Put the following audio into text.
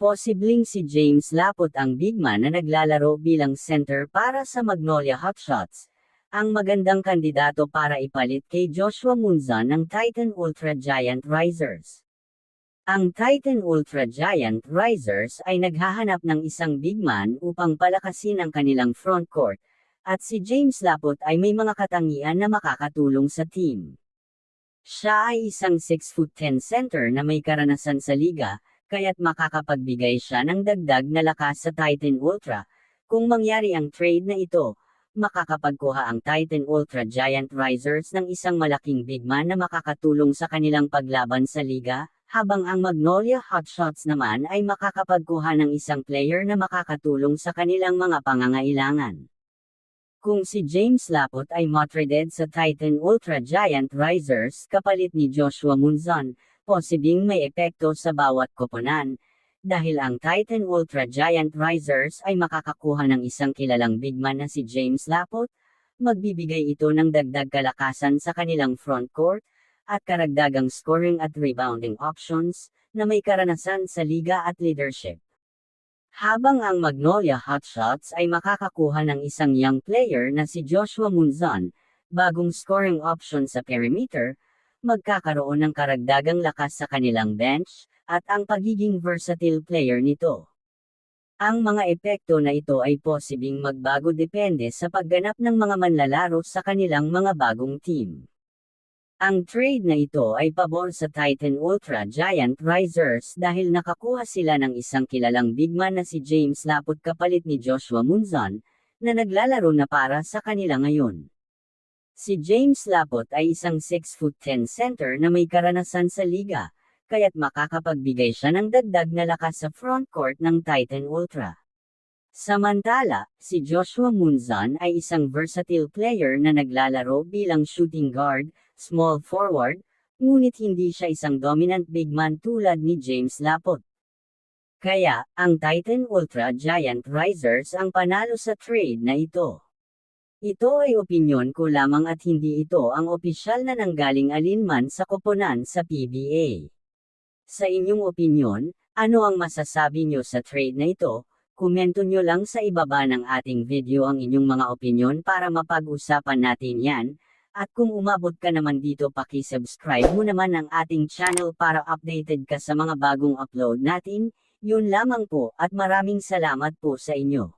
Posibleng si James Lapot ang big man na naglalaro bilang center para sa Magnolia Hotshots. Ang magandang kandidato para ipalit kay Joshua Munzon ng Titan Ultra Giant Risers. Ang Titan Ultra Giant Risers ay naghahanap ng isang big man upang palakasin ang kanilang front court, at si James Lapot ay may mga katangian na makakatulong sa team. Siya ay isang 6 foot 10 center na may karanasan sa liga, kaya't makakapagbigay siya ng dagdag na lakas sa Titan Ultra. Kung mangyari ang trade na ito, makakapagkuha ang Titan Ultra Giant Risers ng isang malaking big man na makakatulong sa kanilang paglaban sa liga, habang ang Magnolia Hotshots naman ay makakapagkuha ng isang player na makakatulong sa kanilang mga pangangailangan. Kung si James Lapot ay matraded sa Titan Ultra Giant Risers kapalit ni Joshua Munzon, posibing may epekto sa bawat koponan, dahil ang Titan Ultra Giant Risers ay makakakuha ng isang kilalang big man na si James Lapot, magbibigay ito ng dagdag kalakasan sa kanilang front court, at karagdagang scoring at rebounding options, na may karanasan sa liga at leadership. Habang ang Magnolia Hotshots ay makakakuha ng isang young player na si Joshua Munzon, bagong scoring option sa perimeter, magkakaroon ng karagdagang lakas sa kanilang bench, at ang pagiging versatile player nito. Ang mga epekto na ito ay posibing magbago depende sa pagganap ng mga manlalaro sa kanilang mga bagong team. Ang trade na ito ay pabor sa Titan Ultra Giant Risers dahil nakakuha sila ng isang kilalang big man na si James Laput kapalit ni Joshua Munzon, na naglalaro na para sa kanila ngayon. Si James Lapot ay isang 6 foot 10 center na may karanasan sa liga, kaya't makakapagbigay siya ng dagdag na lakas sa front court ng Titan Ultra. Samantala, si Joshua Munzon ay isang versatile player na naglalaro bilang shooting guard, small forward, ngunit hindi siya isang dominant big man tulad ni James Lapot. Kaya, ang Titan Ultra Giant Risers ang panalo sa trade na ito. Ito ay opinyon ko lamang at hindi ito ang opisyal na nanggaling alinman sa koponan sa PBA. Sa inyong opinyon, ano ang masasabi nyo sa trade na ito? Komento nyo lang sa ibaba ng ating video ang inyong mga opinyon para mapag-usapan natin yan. At kung umabot ka naman dito paki-subscribe mo naman ang ating channel para updated ka sa mga bagong upload natin. Yun lamang po at maraming salamat po sa inyo.